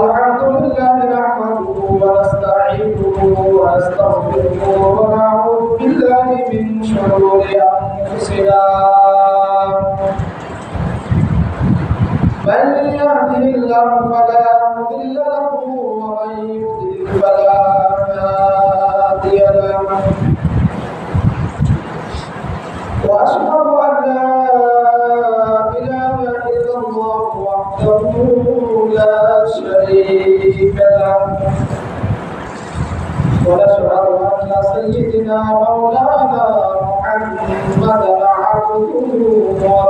الحمد لله نحمده ونستعينه ونستغفره ونعوذ بالله من شرور أنفسنا. من يهده الله فلا ونشهد أن سيدنا مولانا محمدا عبده ورسوله.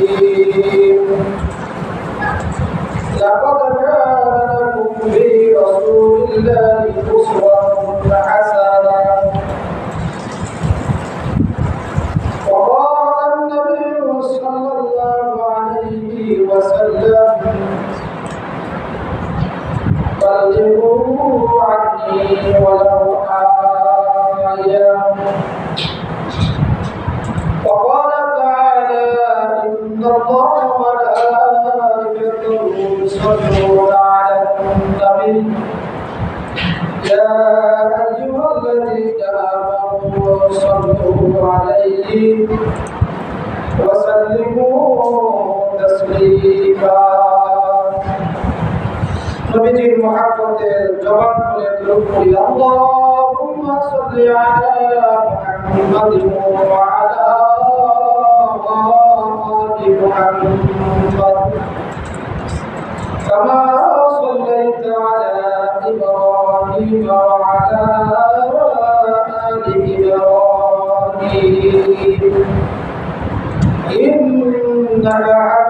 ولو آية وقال تعالى إن الله وملائكته يصلون على النبي يا أيها الذين آمنوا صلوا عليه وسلموا تسليما. নবীজির মহাব্বতের জবান খুলে দরুদ পড়ি আল্লাহুম্মা সাল্লি আলা মুহাম্মাদিন ওয়া আলা আলি মুহাম্মাদ كما صليت على إبراهيم وعلى آل إبراهيم إنك حميد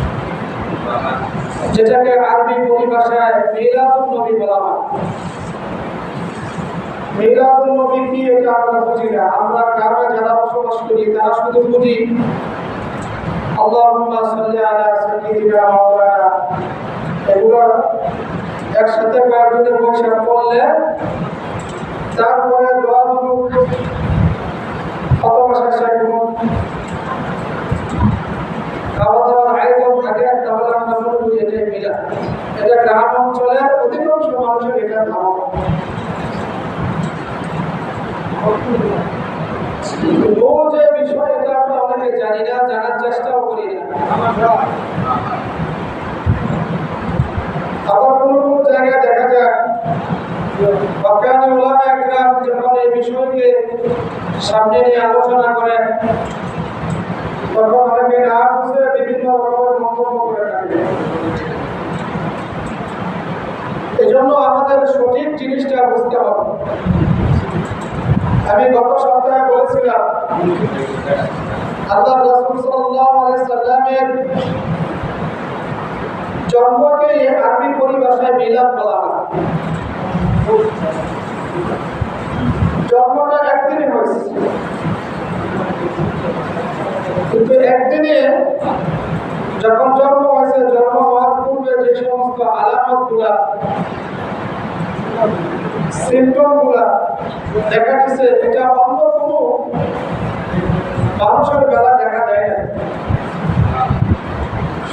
যেটাকে আরবি পরিভাষায় মিলাদুন নবী বলা হয়। মিলাদুন নবী কি এটা আমরা বুঝি না। আমরা গ্রামে যারা বসবাস করি, তারা শুধু বুঝি, আল্লাহুম্মা মাওলানা। এগুলো একসাথে পড়লে তারপরে দোয়া খাওয়া দাওয়ার আয়োজন থাকে, তাহলে আমরা করি এটাই মিলা। এটা গ্রাম অঞ্চলের অধিকাংশ মানুষের এটা ধারণা যে বিষয় এটা আমরা অনেকে জানি না, জানার চেষ্টাও করি না। আবার কোনো জায়গায় দেখা যায়, বাকানি ওলামা একরাম যখন এই বিষয়কে সামনে নিয়ে আলোচনা করেন, তখন অনেকে না এজন্য আমাদের সঠিক জিনিসটা বুঝতে হবে। আমি গত সপ্তাহে বলেছিলাম, আল্লাহ রাসূল সাল্লামের জন্মকে আরবি পরিভাষায় মিলাদ বলা হয়। জন্মটা একদিনে হয়েছে কিন্তু একদিনে যখন জন্ম হয়েছে জন্ম হওয়ার পূর্বে যে সমস্ত আলামতগুলা সিমটমগুলা দেখা দিচ্ছে এটা অন্য কোনো মানুষের বেলা দেখা যায় না।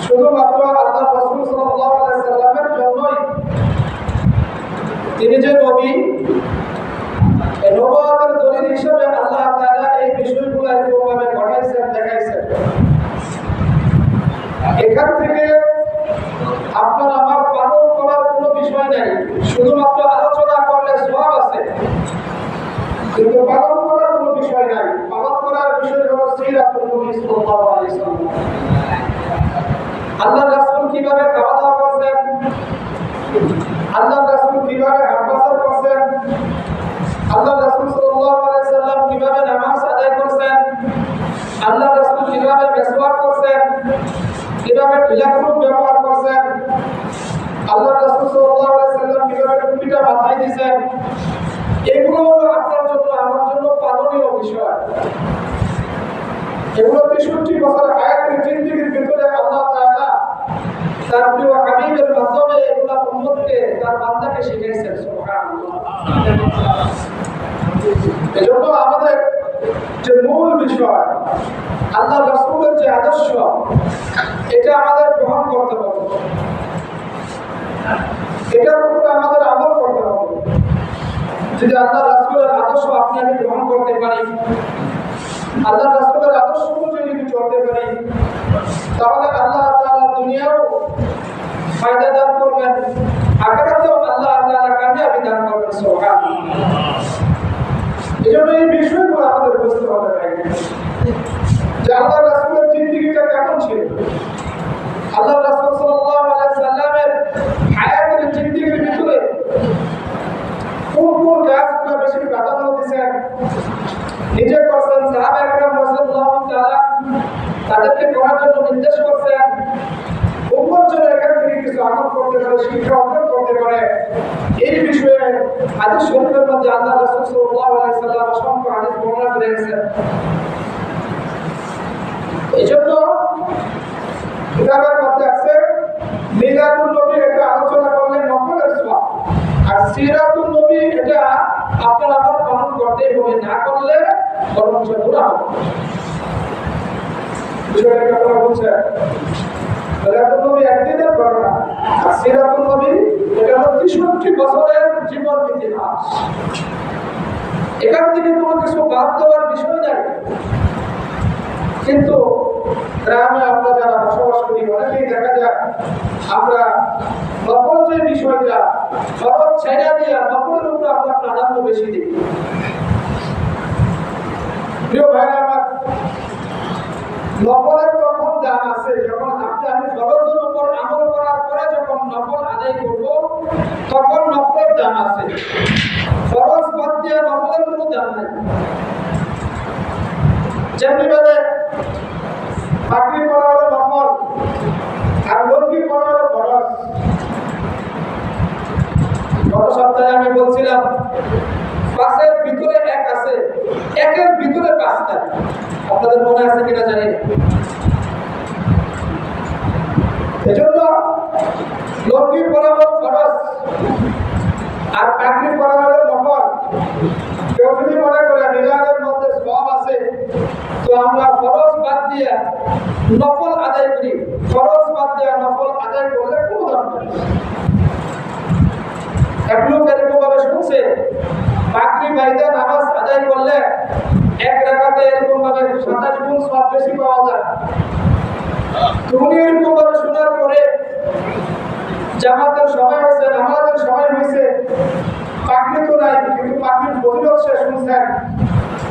শুধুমাত্র আল্লাহ রসুল সাল্লামের জন্যই তিনি যে নবী এই নবুয়তের দলিল হিসেবে আল্লাহ তাআলা এই বিষয়গুলো এরকমভাবে ঘটাইছেন, দেখাইছেন। এখান থেকে আপনার আমার পালন করার কোনো বিষয় নেই শুধুমাত্র আলোচনা করলে সব আছে কিন্তু পালন করার কোনো বিষয় নাই, পালন করার বিষয় হলো আল্লাহ রাসূল কীভাবে খাওয়া দাওয়া করছেন? আল্লাহ রাসূল কীভাবে হাফাজত করছেন? আল্লাহ রাসূল সাল্লাম কীভাবে নামাজ আদায় করছেন? আল্লাহ রাসূল কীভাবে মেসওয়াক করছেন? কীভাবে টিলাকুট ব্যবহার করছেন? আল্লাহ রাসূল সাল্লাম কীভাবে টুপিটা মাথায় দিয়েছেন এগুলো হলো আপনার জন্য আমার জন্য পালনীয় বিষয় ভিতরে আল্লাহ তাআলা তার প্রিয় হাবিবের মাধ্যমে এগুলা উম্মতকে, তার বান্দাকে এজন্য আমাদের যে মূল বিষয়, আল্লাহ রাসূলের যে আদর্শ, এটা আমাদের গ্রহণ করতে হবে। এটার উপরে আমাদের আমল করতে হবে। যদি আল্লাহ রাসূলের আদর্শ আপনি আমি গ্রহণ করতে পারি, আল্লাহ যদি চলতে পারি। তাহলে আল্লাহ দুনিয়াও ফায়দা দান করবেন আগামীতেও আল্লাহ কামিয়াবি দান করবেন এই জন্য এই বিষয়গুলো আমাদের বুঝতে হবে আল্লাহ রাসুলের জিন্দিগিটা কেমন ছিল? আল্লাহ রাসূল সাল্লাল্লাহু আলাইহি সাল্লামের হায়াতের জিন্দেগির ভিতরে কোন কোন কাজগুলো বেশি প্রাধান্য দিয়েছেন নিজে করছেন সাহাবা একরাম রাসূলুল্লাহ তাআলা তাদেরকে করার জন্য নির্দেশ করছেন উম্মত যেন এখান থেকে কিছু আমল করতে পারে শিক্ষা অর্জন করতে পারে এই বিষয়ে হাদিস শরীফের মধ্যে আল্লাহ রাসূল সাল্লাল্লাহু আলাইহি সাল্লাম অসংখ্য হাদিস বর্ণনা করে এই কিতাবের মধ্যে আছে মিলাদুল নবী এটা আলোচনা করলে নকলের সওয়াব। আর সিরাতুল নবী এটা আপনার আমার পালন করতেই হবে, না করলে বরঞ্চ গুনাহ হবে। বিষয়টা কি আপনারা বুঝছেন মিলাদুল নবী একদিনের ঘটনা, আর সিরাতুল নবী এটা তেষট্টি বছরের জীবন ইতিহাস। এখান থেকে কোনো কিছু বাদ দেওয়ার বিষয় নাই। কিন্তু গ্রামে আমরা যারা বসবাস করি, অনেকেই দেখা যায় আমরা নকল যে বিষয়টা ফরজ ছেড়া দিয়ে নকলের উপরে আমরা প্রাধান্য বেশি দিই। প্রিয় ভাই আমার নকলের তখন দাম আছে। যখন আপনি আমি ফরজের উপর আমল করার পরে যখন নকল আদায় করব নকল নকল দাম আছে। ফরজ বাদ দিয়ে নকলের কোনো দাম নাই। যেমনিভাবে চাকরি করা হলো নকল আর লগ্নি করা হলো ফরজ। গত সপ্তাহে আমি বলছিলাম পাশের ভিতরে এক আছে, একের ভিতরে পাঁচটা আপনাদের মনে আছে কিনা জানি না। এজন্য লগ্নি করা আর পাগড়ি পরা হলো কেউ যদি মনে করে মিলাদের মধ্যে সব আছে, তো আমরা ফরজ বাদ দিয়ে নফল আদায় করি। ফরজ বাদ দিয়ে নফল আদায় করলে কোনো এক লোক এরকম ভাবে শুনছে পাগড়ি বাইদে নামাজ আদায় করলে এক রাখাতে এরকম ভাবে সাতাশ গুণ সব বেশি পাওয়া যায়। তো উনি এরকম ভাবে শোনার পরে জামাতের সময় হয়েছে নামাজের সময় হয়েছে পাখি তো নাই কিন্তু পাখির ফজিলত সে শুনছেন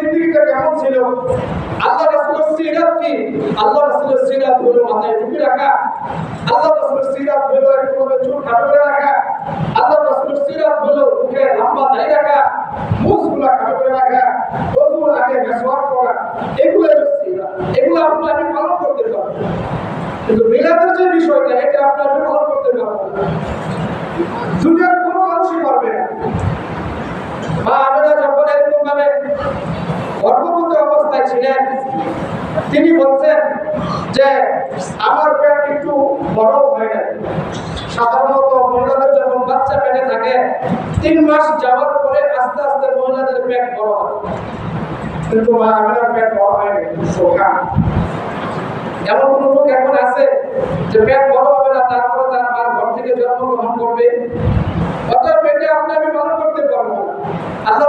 রাসূলের জিন্দেগিটা কেমন ছিল? আল্লাহ রাসূলের সিরাত কি? আল্লাহ রাসূলের সিরাত হলো মাথায় টুপি রাখা। আল্লাহ রাসূলের সিরাত হলো একভাবে চুল করে রাখা। আল্লাহ রাসূলের সিরাত হলো মুখে লম্বা দাড়ি রাখা। মুখগুলো কাটা করে রাখা। ওজুর আগে মেসওয়াক করা এগুলো সিরাত। এগুলো আপনি আমি পালন করতে পারব। কিন্তু মিলাদের যে বিষয়টা, এটা আপনি আমি পালন করতে পারব না। দুনিয়ার কোনো মানুষই পারবে না। মা আমেনা যখন এরকম ভাবে গর্ভবতী অবস্থায় ছিলেন। তিনি বলছেন যে, আমার পেট একটু বড় হয় না সাধারণত মহিলাদের যখন বাচ্চা পেটে থাকে, তিন মাস যাওয়ার পরে আস্তে আস্তে মহিলাদের পেট বড় হয়। কিন্তু মা আমেনার পেট বড় হয় না এমন কোন লোক এখন আছে যে পেট বড় হবে না, তারপরে তার মার ঘর থেকে জন্মগ্রহণ করবে? অতএব পেটে আপনি আমি পালন করতে পারব আল্লাহ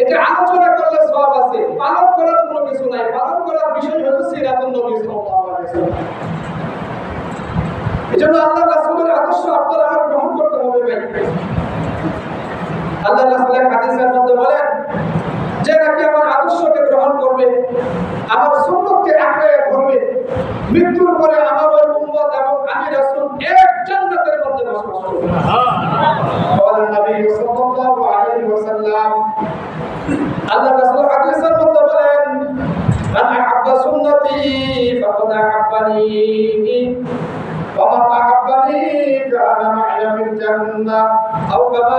এটা আলোচনা করলে সব আছে। পালন করার কোনো কিছু নাই। পালন করার বিষয় হলো সিরাতুল নবী সাল্লাল্লাহু আলাইহি ওয়াসাল্লাম। এজন্য আল্লাহ রাসূলের আদর্শ আপনারা গ্রহণ করতে হবে ভাই। আল্লাহ রাসূলের হাদিসের মধ্যে বলেন যে নাকি আমার আদর্শকে গ্রহণ করবে আমার সুন্নতকে আঁকড়ে ধরবে মৃত্যুর পরে আমার ওই উম্মত এবং আমি রাসূল এক জান্নাতের মধ্যে বসবাস করব। সুবহানাল্লাহ। নবী সাল্লাল্লাহু আলাইহি ওয়াসাল্লাম আল্লাহ রাসূল হাদিসের মধ্যে বলেন, মান আহাব্বা সুন্নতি ফাকাদ আহাব্বানি ওয়া মান আহাব্বানি কানা মা'না ফিল জান্নাহ আও কামা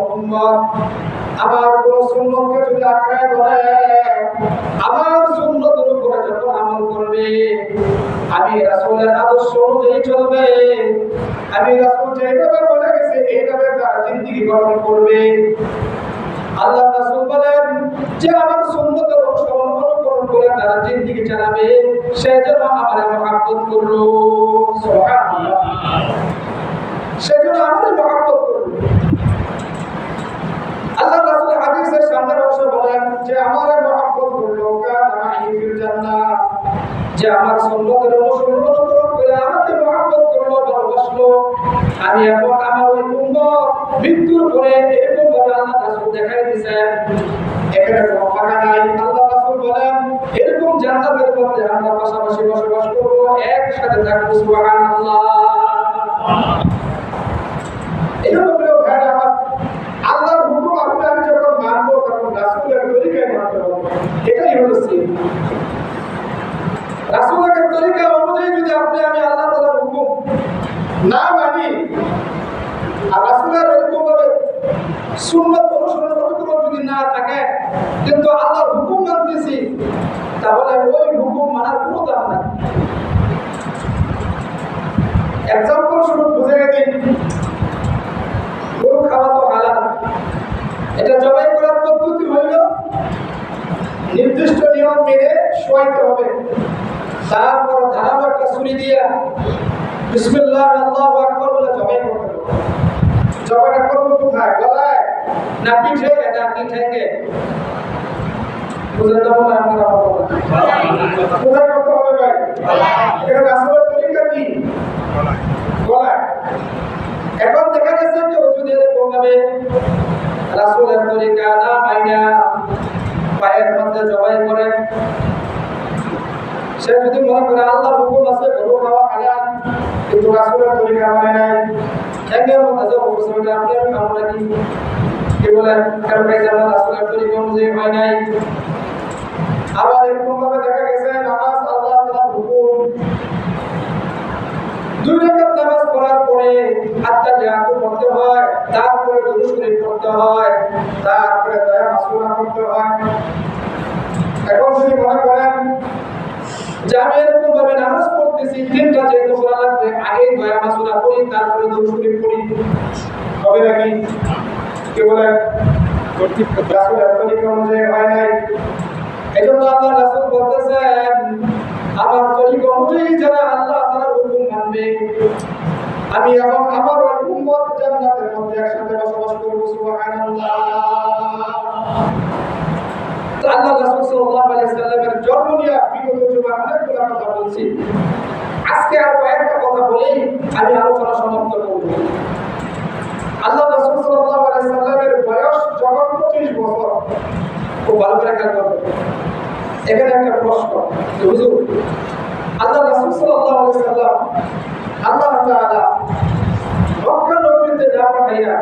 আমার কোন সুন্নতকে যদি আঁকড়ে ধরে আমার সুন্নতের উপরে যখন আমল করবে, আমি রাসূলের আদর্শ অনুযায়ী চলবে, আমি রাসূল যেভাবে বলে গেছে, এইভাবে তার জিন্দেগি গঠন করবে। আল্লাহ রাসূল বলেন, যে আমার সুন্নতের অনুসরণ অনুকরণ করে তারা জিন্দিগি চালাবে, সে যেন আমার মহাব্বত করল। সুবহানাল্লাহ। সে যেন আমার মহাব্বত করল আল্লাহ রাসূল হাদিসের সামনের অংশে বলেন যে আমার মহব্বত করল কানা ফিল জান্নাহ যে আমার সুন্নতের অনুসরণ করে আমাকে মহব্বত করল, ভালোবাসলো। আমি এবং আমার ওই উম্মত মৃত্যুর পরে এরকম ভাবে আল্লাহ রাসূল দেখাই দিয়েছেন। এখানে কোনো ফাঁকা নাই। আল্লাহ রাসূল বলেন, এরকম জান্নাতের মধ্যে আমরা পাশাপাশি বসবাস করব, একসাথে থাকব, সুবহানাল্লাহ। এরকম প্রিয় আমি যখন মানবো, তখন রাসূলের তরিকায় এটাই হলো সিন রাসূলের তরিকা অনুযায়ী যদি আপনি আমি আল্লাহ তাআলার হুকুম না মানি। আর রাসূলের এরকম ভাবে অনুসরণ অনুকরণ যদি না থাকে, কিন্তু আল্লাহর হুকুম মানতেছি, তাহলে ওই হুকুম মানার কোনো দাম নাই। এক্সাম্পল শুরু বুঝে দিই গরু খাওয়া তো হালাল। এটা জবাই করার পদ্ধতি হইল, নির্দিষ্ট নিয়ম মেনে শোয়াইতে হবে। তারপর ধারালো একটা ছুরি দিয়া বিসমিল্লাহ, আল্লাহু আকবার বলে জবাই করতে হবে। জবাইটা করব কোথায়? গলায়? না পিঠে? না ঠেঙ্গে বুঝলেন না আপনারা কোথায় করতে হবে ভাই? এটা রাসূলের তরিকা কি? গলায়। এখন দেখা গেছে যে ওষুধের ভাবে রাসূলের তরিকা না মাইনা পায়ের মধ্যে জবাই করে। সে যদি মনে করে আল্লাহর হুকুম আছে, গরু খাওয়া হালাল। কিন্তু রাসূলের তরিকা মানে নাই ঠ্যাঙ্গের মধ্যে জব করছে আপনি আমি খাব নাকি কি বলেন কারণ এই যেমন রাসূলের তরিকা অনুযায়ী হয় নাই আবার এরকম ভাবে দেখা গেছে নামাজ আল্লাহ তাআলার হুকুম দুই রাকাত নামাজ পড়ার পরে আত্তাহিয়াত পড়তে হয় তারপরে দুরূদ শরীফ পড়তে হয় তারপরে দয়া মাসুরা করতে হয় এখন যদি মনে করেন যে আমি এরকম ভাবে নামাজ পড়তেছি তিনটা যেহেতু পড়া লাগবে আগে দয়া মাসুরা পড়ি তারপরে দুরূদ শরীফ পড়ি। হবে নাকি? কি বলে? রাসূল তরিকা অনুযায়ী হয় নাই। এই জন্য আল্লাহ রাসূল বলতেছেন আমার তরিকা অনুযায়ী যারা আল্লাহ তাআলার হুকুম মানবে আমি এবং আমার ওই উম্মত জান্নাতের মধ্যে একসাথে বসবাস করব সুবহানাল্লাহ। আল্লাহ রাসূল সাল্লাল্লাহু আলাইহি সাল্লামের জন্ম বিগত জুমা অনেকগুলো কথা বলছি। আজকে আর কয়েকটা কথা বলেই আমি আলোচনা সমাপ্ত করব। আল্লাহ রাসূল সাল্লাল্লাহু আলাইহি সাল্লামের বয়স যখন 25 বছর, খুব ভালো করে খেয়াল এখানে একটা প্রশ্ন হুজুর, আল্লাহ রাসূল সাল্লাল্লাহু আলাইহি সাল্লাম আল্লাহ তাআলা মক্কা নগরীতে না পাঠাইয়া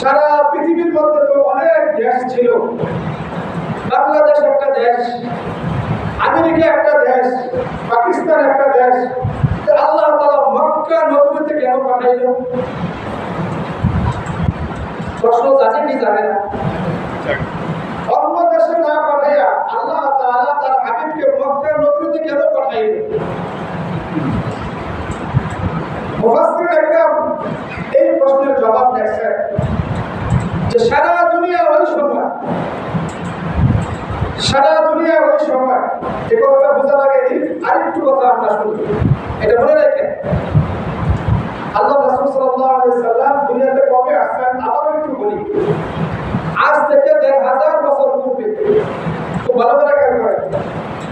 সারা পৃথিবীর মধ্যে তো অনেক দেশ ছিল। বাংলাদেশ একটা দেশ, আমেরিকা একটা দেশ, পাকিস্তান একটা দেশ আল্লাহ তাআলা মক্কা নগরীতে কেন পাঠাইল? প্রশ্ন জানে কি জানে না? অন্য দেশে না পাঠাইয়া আল্লাহ তাআলা তার হাবিবকে মক্কা কেন পাঠাইল? এই প্রশ্নের জবাব দিয়েছেন যে সারা দুনিয়া ওই সময় সারা দুনিয়া ওই সময় যে কথাটা বোঝা লাগে আরেকটু কথা আমরা শুনি। এটা মনে রাখেন আল্লাহ দুনিয়াতে কবে আসছেন একটু বলি। আজ থেকে দেড় হাজার বছর পূর্বে। খুব ভালো করে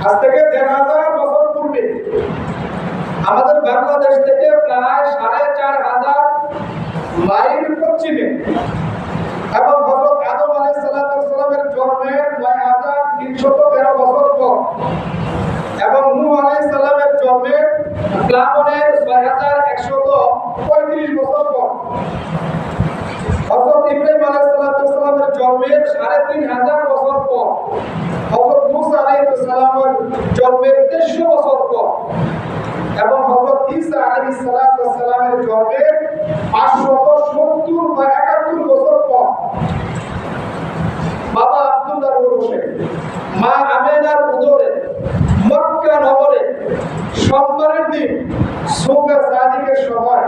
আজ থেকে দেড় হাজার বছর পূর্বে। আমাদের বাংলাদেশ থেকে প্রায় সাড়ে চার হাজার মাইল পশ্চিমে প্লাবনের ছয় হাজার একশত পঁয়ত্রিশ বছর পর হজরত ইব্রাহিম আলাইসালামের জন্মের সাড়ে তিন হাজার বছর পর হজরত মুসা আলাইসালামের জন্মের তেইশশো বছর পর এবং হজরত ইসা আলী সালামের জন্মের পাঁচশত সত্তর বা একাত্তর বছর পর বাবা আব্দুল্লাহ রোশে মা আমেনার উদরে মক্কা নগরে সোমবারের দিন সোগা সাদিকের সময়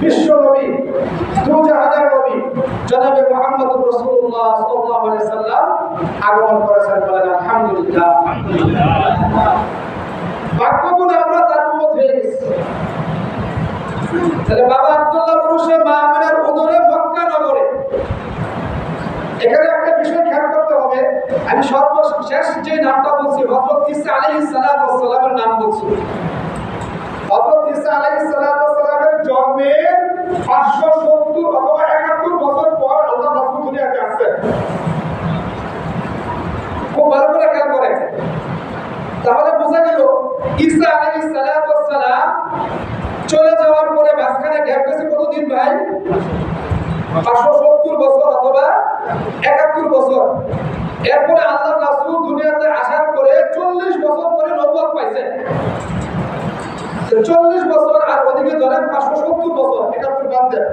বিশ্ব নবী দুজাহানের নবী জনাবে মোহাম্মদ রসুল্লাহ আগমন করেছেন বলেন ভাগ্য গুণে আমরা তার উন্মত হয়ে গেছি তাহলে বাবা আব্দুল্লাহ পুরুষে মা আমিনার উদরে মক্কা নগরে এখানে একটা বিষয় খেয়াল করতে হবে আমি সর্বশেষ যে নামটা বলছি হযরত ঈসা আলাইহিস সালাতু ওয়াস সালামের নাম বলছি হযরত ঈসা আলাইহিস সালাতু ওয়াস সালামের জন্মের 570 অথবা 71 বছর পর আল্লাহ রাসূল দুনিয়াতে আসছেন খুব ভালো করে খেয়াল করেন তাহলে বোঝা গেল ঈসা আলাইহিস সালাম চলে যাওয়ার পরে মাঝখানে গ্যাপ গেছে কতদিন ভাই? পাঁচশো সত্তর বছর অথবা একাত্তর বছর। এরপরে আল্লাহ রাসূল দুনিয়াতে আসার পরে চল্লিশ বছর পরে নবুয়ত পাইছেন চল্লিশ বছর আর ওদিকে ধরেন পাঁচশো সত্তর বছর একাত্তর বাদ দেন।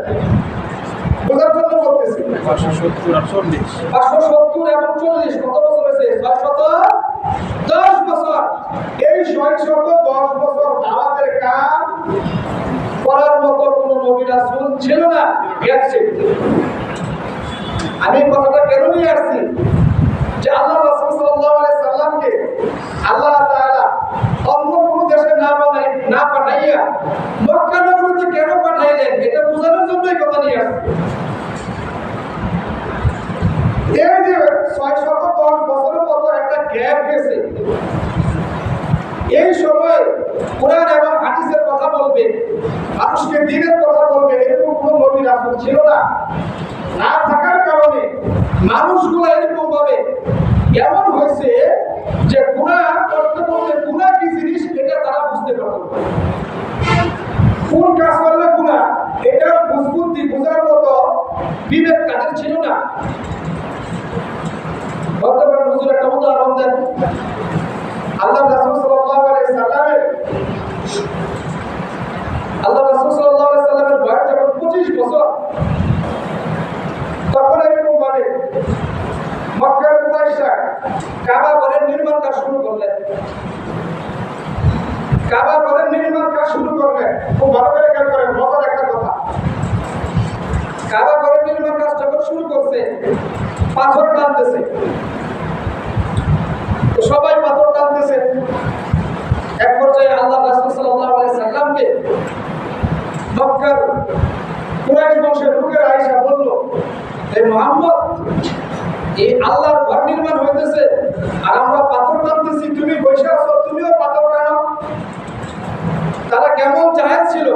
বোঝার জন্য বলতেছি। পাঁচশো সত্তর আর চল্লিশ। পাঁচশো সত্তর এবং চল্লিশ কত বছর হয়েছে? ছয় শত ছয় দশ বছর দাওয়াতের কাজ কোন নবী রাসূল না এই কথাটা কেন নিয়ে আসছি যে আল্লাহ রাসূল সাল্লাল্লাহু আলাইহি সাল্লামকে আল্লাহ তাআলা অন্য কোনো দেশে না বানাই না পাঠাইয়া মক্কা নগরীতে কেন পাঠাইলেন এটা বোঝানোর জন্য এই কথা নিয়ে আসছি এই যে ছয় শত দশ বছরের মতো একটা গ্যাপ গেছে এই সময় কোরআন এবং হাদিসের কথা বলবে, মানুষকে দিনের কথা বলবে, এরকম কোন নবী রাসূল ছিল না। না থাকার কারণে মানুষগুলো এরকম ভাবে এমন হয়েছে যে গুনাহ করতে করতে গুনাহ কি জিনিস এটা তারা বুঝতে পারত কোন কাজ করলে গুনাহ? এটা বুঝবুদ্ধি বোঝার মতো বিবেক তাদের ছিল না। বলতে পারেন হুজুর একটা উদাহরণ দেন। আল্লাহ রাসূল সাল্লাল্লাহু আলাইহি সাল্লামের আল্লাহ রাসূল সাল্লাল্লাহু আলাইহি সাল্লামের বয়স যখন 25 বছর, তখন এরকম ভাবে মক্কার কুরাইশরা কাবা ঘরের নির্মাণ কাজ শুরু করলেন। কাবা ঘরের নির্মাণ কাজ শুরু করলেন। খুব ভালো করে খেয়াল করেন, মজার একটা কথা। কাবা ঘরের নির্মাণ কাজ যখন শুরু করছে, পাথর টানতেছে। সবাই পাথর টানতেছে। এক পর্যায়ে আল্লাহ রাসূল সাল্লামকে মক্কার কুরাইশ বংশের লোকের আয়েশা বলল এই মোহাম্মদ, এই আল্লাহর ঘর নির্মাণ হইতেছে আর আমরা পাথর টানতেছি তুমি বৈশাখ তুমিও পাথর টানো তারা কেমন জাহেজ ছিল।